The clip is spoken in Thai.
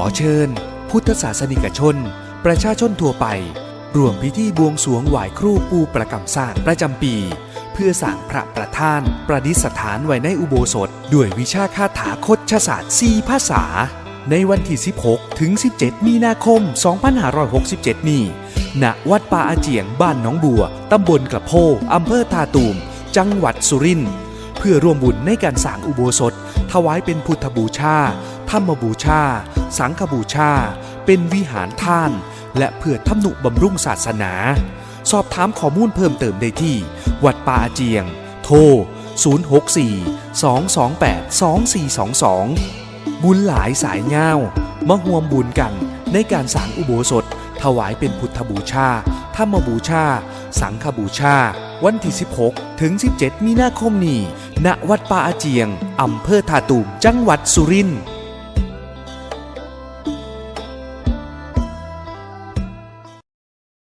อเชิญ พุทธศาสนิกชน ประชาชนทั่วไป รวมพิธีบวงสวงไหว้ครูปูประกำสร้างประจำปี เพื่อสร้างพระประธาน ประดิษฐานไว้ในอุโบสถ ด้วยวิชาคาถาคดชศาสตร์4ภาษา ในวันที่ 16 ถึง 17 มีนาคม 2567 นี้ณวัดป่าอาเจียงบ้านหนองบัว ตำบลกระโพอำเภอทาตูม จังหวัดสุรินทร์เพื่อร่วมบุญในการสร้างอุโบสถ ถวายเป็นพุทธบูชา ธรรมบูชา สังฆบูชา เป็นวิหารท่าน และเพื่อทำนุบำรุงศาสนา สอบถามข้อมูลเพิ่มเติมได้ที่ วัดป่าอาเจียง โทร 064 228 2422 บุญหลายสายเงาวมาห่วมบุญกันในการสร้างอุโบสถ ถวายเป็นพุทธบูชา ธรรมบูชา สังฆบูชา วันที่ 16 ถึง 17 มีนาคมนี้ ณ วัดป่าอาเจียง อำเภอทาตูมจังหวัดสุรินทร์